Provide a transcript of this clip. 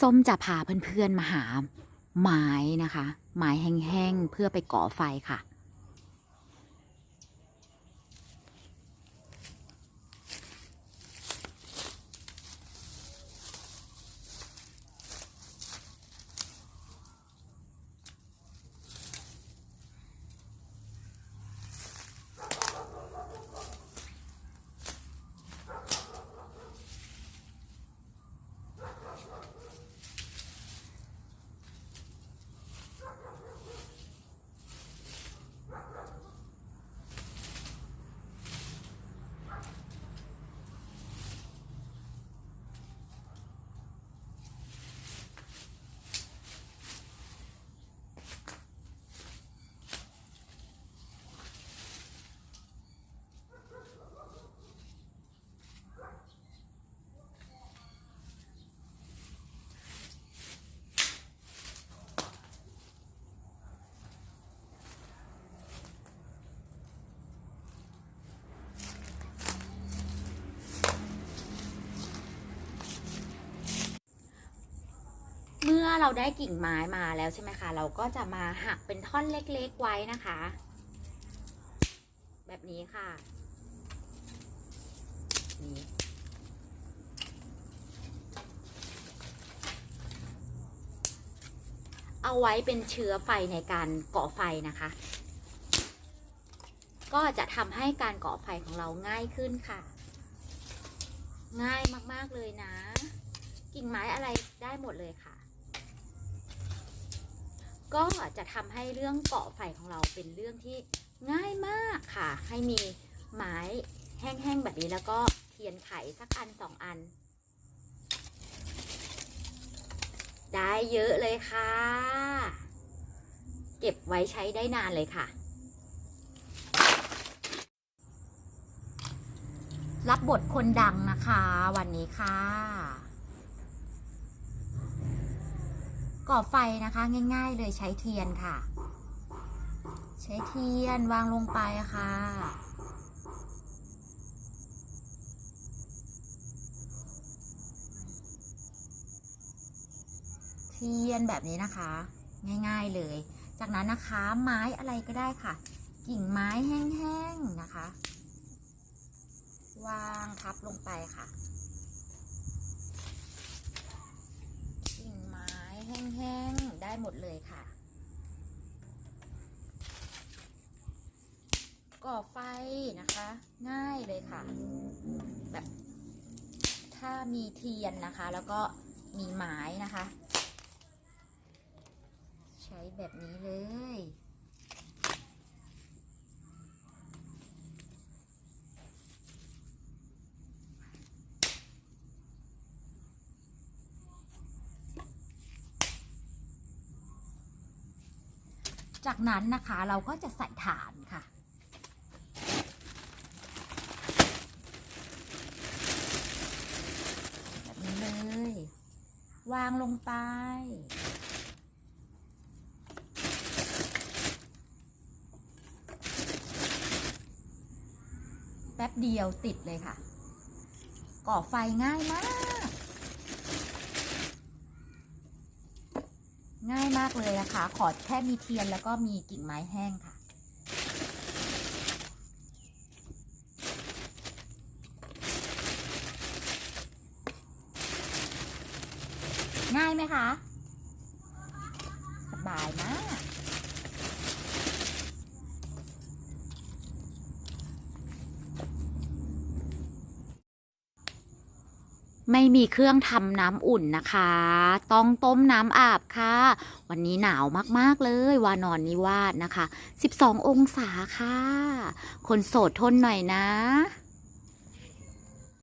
ส้มจะพาเพื่อนๆมาหาไม้นะคะ ไม้แห้งๆเพื่อไปก่อไฟค่ะ เราได้กิ่งไม้มาแล้วใช่ไหมคะ เราก็จะมาหักเป็นท่อนเล็กๆไว้นะคะ แบบนี้ค่ะนี่เอาไว้เป็นเชื้อไฟในการก่อไฟนะคะ ก็จะทำให้การก่อไฟของเราง่ายขึ้นค่ะ ง่ายมากๆเลยนะ กิ่งไม้อะไรได้หมดเลยค่ะ ก็จะทำให้เรื่องเกาะไฟของเราเป็นเรื่องที่ง่ายมากค่ะ ให้มีไม้แห้งๆแบบนี้แล้วก็เทียนไขสักอันสองอัน ได้เยอะเลยค่ะ เก็บไว้ใช้ได้นานเลยค่ะ รับบทคนดังนะคะวันนี้ค่ะ ก่อไฟนะคะง่าย ๆ เลยใช้เทียนค่ะ ใช้เทียนวางลงไปค่ะ เทียนแบบนี้นะคะ ง่ายๆเลย จากนั้นนะคะไม้อะไรก็ได้ค่ะ กิ่งไม้แห้งๆนะคะ วางทับลงไปค่ะ กิ่งไม้แห้งๆ ได้ หมดเลยค่ะ ก่อไฟนะคะ ง่ายเลยค่ะ แบบ ถ้ามีเทียนนะคะ แล้วก็มีไม้นะคะ ใช้แบบนี้เลย จากนั้นนะคะเราก็จะใส่ฐานค่ะ แบบนี้เลย วางลงไป แป๊บเดียวติดเลยค่ะ ก่อไฟง่ายมาก ง่ายมากเลยนะคะ ขอแค่มีเทียนแล้วก็มีกิ่งไม้แห้งค่ะ ง่ายไหมคะ สบายมาก ไม่มีเครื่องทำน้ำอุ่นนะคะ ต้องต้มน้ำอาบค่ะ วันนี้หนาวมากๆเลย วานอนนิวาสนะคะ 12 องศาค่ะ คนโสดทนหน่อยนะ